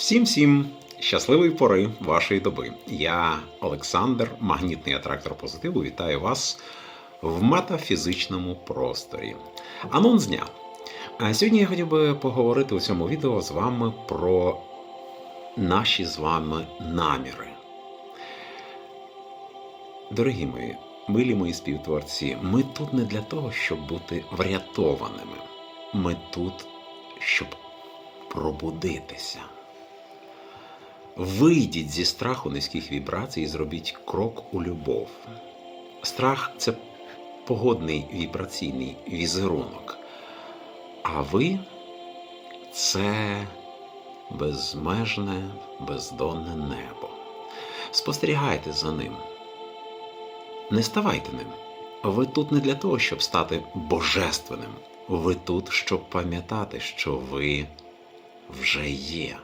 Всім всім щасливої пори вашої доби. Я Олександр, магнітний атрактор позитиву. Вітаю вас в метафізичному просторі. Анонс дня. Сьогодні я хотів би поговорити у цьому відео з вами про наші з вами наміри. Дорогі мої, милі мої співтворці, ми тут не для того, щоб бути врятованими. Ми тут, щоб пробудитися. Вийдіть зі страху низьких вібрацій і зробіть крок у любов. Страх це погодний вібраційний візерунок. А ви це безмежне, бездонне небо. Спостерігайте за ним. Не ставайте ним. Ви тут не для того, щоб стати божественним. Ви тут, щоб пам'ятати, що ви вже є.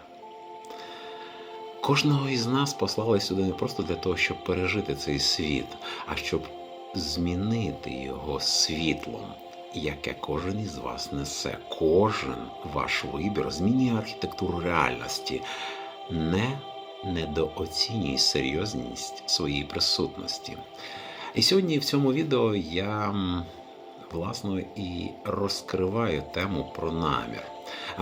Кожного із нас послали сюди не просто для того, щоб пережити цей світ, а щоб змінити його світлом, яке кожен із вас несе. Кожен ваш вибір змінює архітектуру реальності. Не недооцінюй серйозність своєї присутності. І сьогодні в цьому відео я власно і розкриваю тему про намір.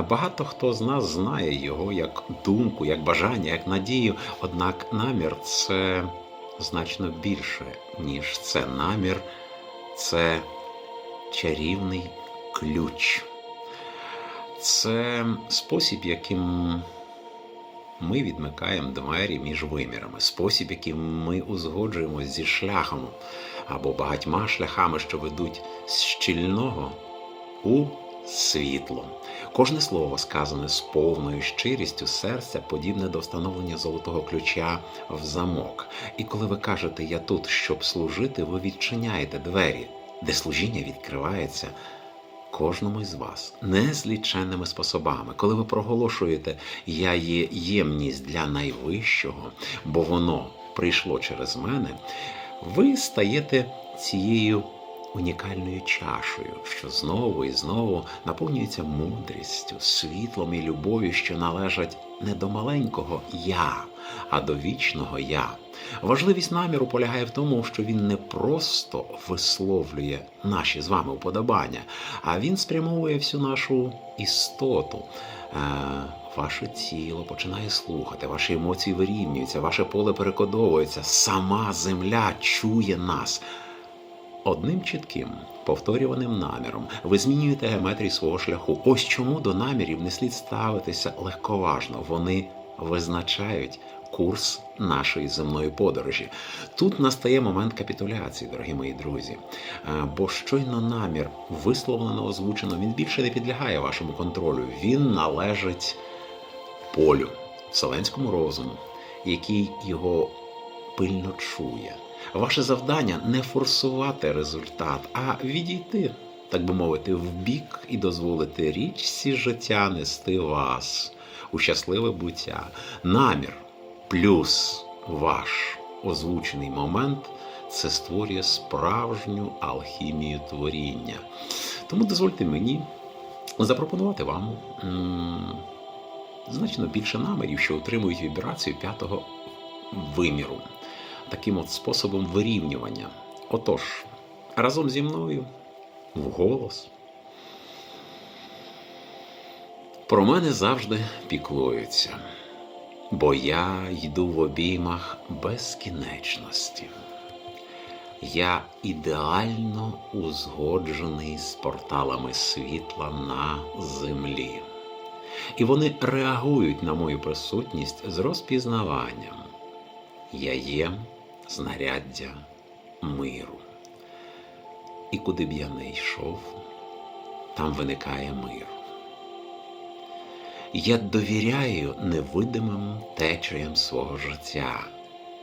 Багато хто з нас знає його як думку, як бажання, як надію. Однак намір це значно більше, ніж це намір, це чарівний ключ. Це спосіб, яким ми відмикаємо двері між вимірами, спосіб, яким ми узгоджуємось зі шляхом або багатьма шляхами, що ведуть з щільного у світло. Кожне слово сказане з повною щирістю серця, подібне до встановлення золотого ключа в замок. І коли ви кажете Я тут, щоб служити, ви відчиняєте двері, де служіння відкривається. Кожному із вас незліченними способами, коли ви проголошуєте Я є ємність для найвищого, бо воно прийшло через мене, ви стаєте цією унікальною чашею, що знову і знову наповнюється мудрістю, світлом і любов'ю, що належать не до маленького я, а до вічного я. Важливість наміру полягає в тому, що він не просто висловлює наші з вами уподобання, а він спрямовує всю нашу істоту. Е, Ваше тіло починає слухати, ваші емоції вирівнюються, ваше поле перекодовується, сама земля чує нас. Одним чітким, повторюваним наміром ви змінюєте геометрію свого шляху. Ось чому до намірів не слід ставитися легковажно. Вони визначають курс нашої земної подорожі. Тут настає момент капітуляції, дорогі мої друзі. Е, Бо щойно намір висловлено, озвучено, він більше не підлягає вашому контролю. Він належить полю, вселенському розуму, який його пильно чує. Ваше завдання не форсувати результат, а відійти, так би мовити, в бік і дозволити річці життя нести вас у щасливе буття. Намір плюс ваш озвучений момент це створює справжню алхімію творіння. Тому дозвольте мені запропонувати вам значно більше намірів, що отримують вібрацію п'ятого виміру таким от способом вирівнювання. Отож, разом зі мною вголос. Про мене завжди піклуються, бо я йду в обіймах безкінечності. Я ідеально узгоджений з порталами світла на землі. І вони реагують на мою присутність з розпізнаванням. Я є знаряддя миру. І куди б я не йшов, там виникає мир. Я довіряю невидимим течіям свого життя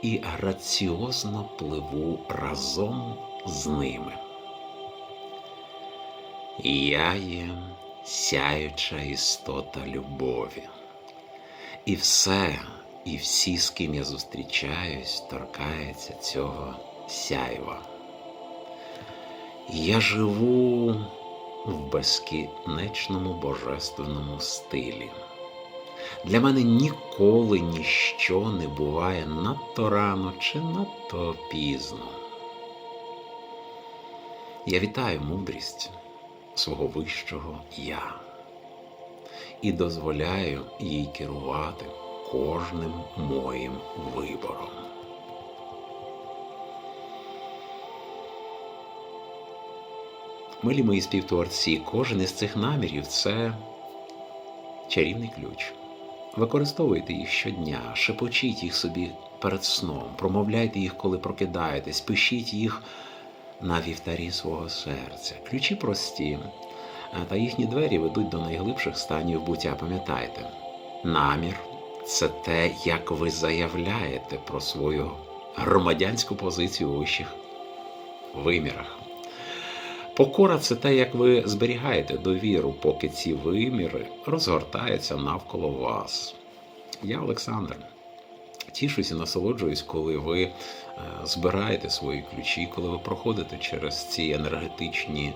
і граціозно пливу разом з ними. Я є сяюча істота любові, і все і всі, з ким я зустрічаюсь, торкається цього сяйва. Я живу в безкінечному божественному стилі. Для мене ніколи ніщо не буває надто рано чи надто пізно. Я вітаю мудрість свого вищого я і дозволяю їй керувати кожним моїм вибором. Милі мої співтворці, кожен із цих намірів це чарівний ключ. Використовуйте їх щодня, шепочіть їх собі перед сном, промовляйте їх, коли прокидаєтесь, пишіть їх на вівтарі свого серця. Ключі прості, та їхні двері ведуть до найглибших станів буття. Пам'ятайте, намір це те, як ви заявляєте про свою громадянську позицію у вищих вимірах. Покора це те, як ви зберігаєте довіру, поки ці виміри розгортаються навколо вас. Я Олександр. Тішусь і насолоджуюсь, коли ви е, збираєте свої ключі, коли ви проходите через ці енергетичні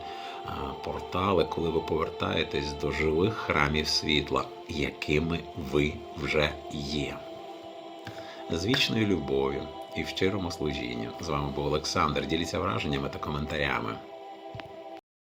е, портали, коли ви повертаєтесь до живих храмів світла, якими ви вже є. З вічною любов'ю і в щирому служінні. З вами був Олександр. Діліться враженнями та коментарями.